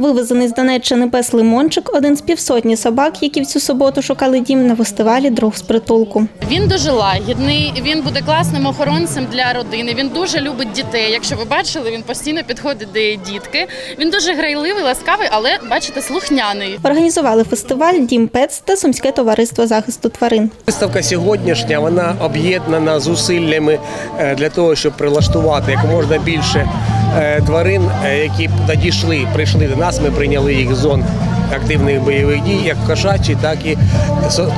Вивезений з Донеччини пес Лимончик один з півсотні собак, які в цю суботу шукали дім на фестивалі Друг з притулку. Він дуже лагідний, він буде класним охоронцем для родини. Він дуже любить дітей. Якщо ви бачили, він постійно підходить до дітки. Він дуже грайливий, ласкавий, але бачите, слухняний. Організували фестиваль Дім Пец та Сумське товариство захисту тварин. Виставка сьогоднішня вона об'єднана зусиллями е, для того, щоб прилаштувати як можна більше тварин, е, які надійшли, прийшли до нас. Ми прийняли їх з зон активних бойових дій, як кошачі, так і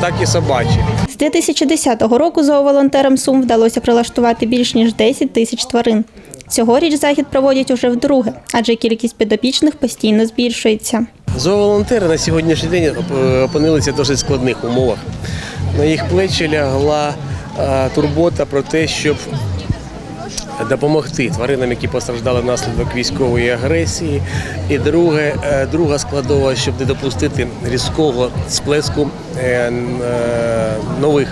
так і собачі. З 2010 року зооволонтерам Сум вдалося прилаштувати більш ніж 10 тисяч тварин. Цьогоріч захід проводять уже вдруге, адже кількість підопічних постійно збільшується. Зооволонтери на сьогоднішній день опинилися в досить складних умовах. На їх плечі лягла е, турбота про те, щоб допомогти тваринам, які постраждали внаслідок військової агресії. І друге, е, друга складова, щоб не допустити різкого сплеску е, е, нових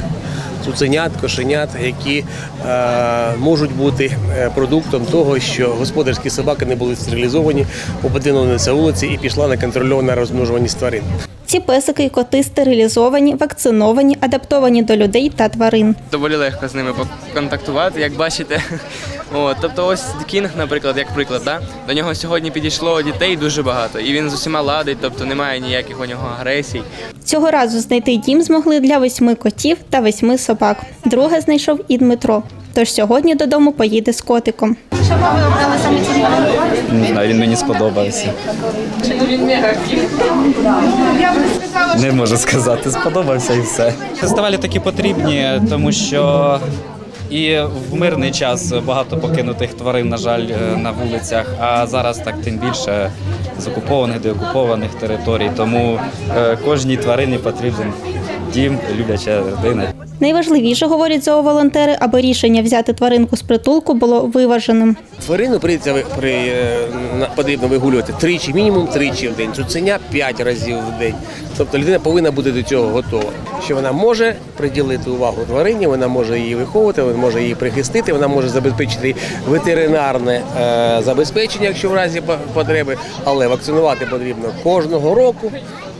цуценят, кошенят, які е, можуть бути продуктом того, що господарські собаки не були стерилізовані, оподинилися вулиці і пішла неконтрольована розмножуваність тварин. Ці песики і коти стерилізовані, вакциновані, адаптовані до людей та тварин. доволі легко з ними контактувати, як бачите. От, тобто, ось Кінг, наприклад, як приклад, да? до нього сьогодні підійшло дітей дуже багато, і він з усіма ладить, тобто немає ніяких у нього агресій. Цього разу знайти дім змогли для восьми котів та восьми собак. Друге знайшов і Дмитро. Тож сьогодні додому поїде з котиком. Не знаю, він мені сподобався. Не можу сказати, сподобався і все. Фестивалі такі потрібні, тому що і в мирний час багато покинутих тварин, на жаль, е, на вулицях, а зараз так тим більше з окупованих, деокупованих територій. Тому е, кожній тварині потрібен дім, любляча родина. Найважливіше, говорять зооволонтери, аби рішення взяти тваринку з притулку було виваженим. Тварину прийдеться при, е, потрібно вигулювати тричі, мінімум тричі в день. Цуценя п'ять разів в день. Тобто людина повинна бути до цього готова. Що вона може приділити увагу тварині, вона може її виховувати, вона може її прихистити, вона може забезпечити ветеринарне е, забезпечення, якщо в разі потреби, але вакцинувати потрібно кожного року.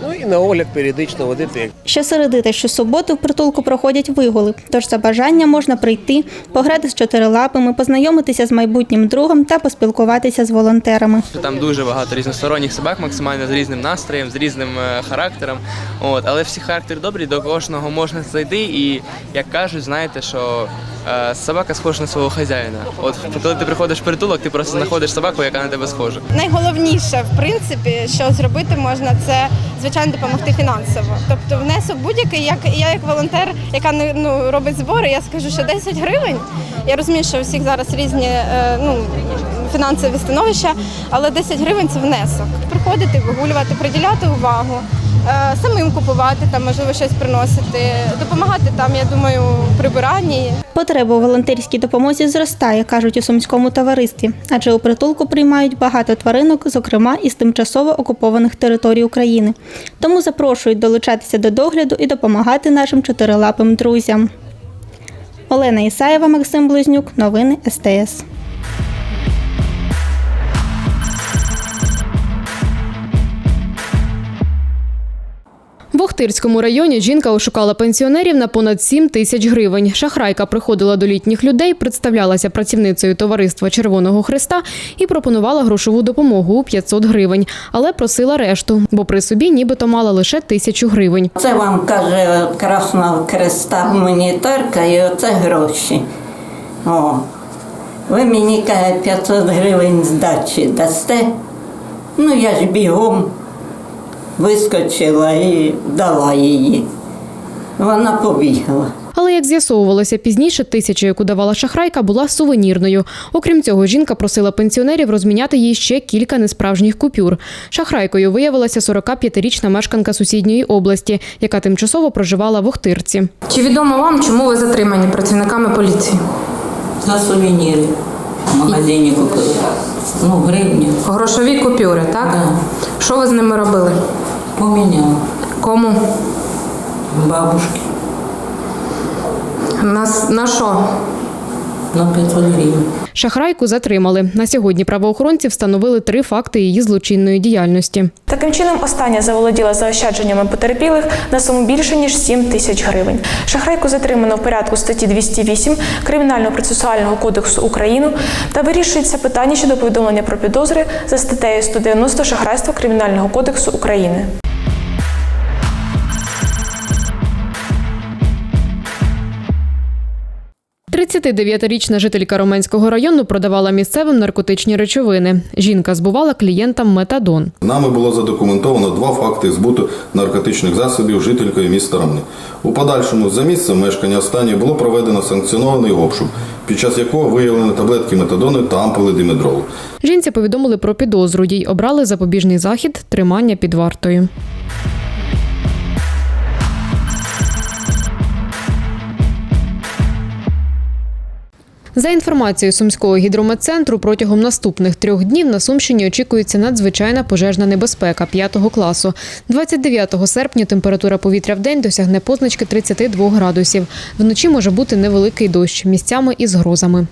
Ну і на огляд періодично водити Щосереди та щосуботи в притулку проходять вигули, тож за бажанням можна прийти, пограти з чотирилапими, познайомитися з майбутнім другом та поспілкуватися з волонтерами. Там дуже багато різносторонніх собак, максимально з різним настроєм, з різним е, характером. От, але всі характери добрі, до кожного можна зайти, і як кажуть, знаєте, що е, собака схожа на свого хазяїна. От коли ти приходиш в притулок, ти просто знаходиш собаку, яка на тебе схожа. Найголовніше, в принципі, що зробити можна, це звичайно допомогти фінансово. Тобто внесок будь-який, як я як волонтер, яка ну, робить збори, я скажу, що 10 гривень. Я розумію, що у всіх зараз різні е, ну, фінансові становища, але 10 гривень це внесок. Приходити, вигулювати, приділяти увагу. Е, Самим купувати, там можливо щось приносити, допомагати там, я думаю, прибиранні. Потреба у волонтерській допомозі зростає, кажуть у сумському товаристві, адже у притулку приймають багато тваринок, зокрема із тимчасово окупованих територій України. Тому запрошують долучатися до догляду і допомагати нашим чотирилапим друзям. Олена Ісаєва, Максим Близнюк, новини СТС. В Охтирському районі жінка ошукала пенсіонерів на понад 7 тисяч гривень. Шахрайка приходила до літніх людей, представлялася працівницею товариства Червоного Христа і пропонувала грошову допомогу у 500 гривень, але просила решту, бо при собі нібито мала лише тисячу гривень. Це вам каже Красного Креста гуманітарка і оце гроші. О. Ви мені каже 500 гривень здачі дасте. Ну я ж бігом вискочила і дала її. Вона побігла. Але як з'ясовувалося пізніше, тисяча, яку давала шахрайка, була сувенірною. Окрім цього, жінка просила пенсіонерів розміняти їй ще кілька несправжніх купюр. Шахрайкою виявилася 45-річна мешканка сусідньої області, яка тимчасово проживала в Охтирці. Чи відомо вам, чому ви затримані працівниками поліції? За сувеніри в магазині купили. Ну, гривні. Грошові купюри, так? Да. Що ви з ними робили? Поміняла. Кому? Бабушки На, на що? на 500 гривень. Шахрайку затримали. На сьогодні правоохоронці встановили три факти її злочинної діяльності. Таким чином, остання заволоділа заощадженнями потерпілих на суму більше ніж 7 тисяч гривень. Шахрайку затримано в порядку статті 208 Кримінального процесуального кодексу України та вирішується питання щодо повідомлення про підозри за статтею 190 шахрайства Кримінального кодексу України. 39-річна жителька Роменського району продавала місцевим наркотичні речовини. Жінка збувала клієнтам метадон. Нами було задокументовано два факти збуту наркотичних засобів жителькою міста Ромни. У подальшому за місцем мешкання останньої було проведено санкціонований обшук, під час якого виявлено таблетки метадону та ампули димедролу. Жінці повідомили про підозру. Їй обрали запобіжний захід тримання під вартою. За інформацією сумського гідрометцентру, протягом наступних трьох днів на Сумщині очікується надзвичайна пожежна небезпека 5 класу. 29 серпня температура повітря в день досягне позначки 32 градусів. Вночі може бути невеликий дощ місцями із грозами.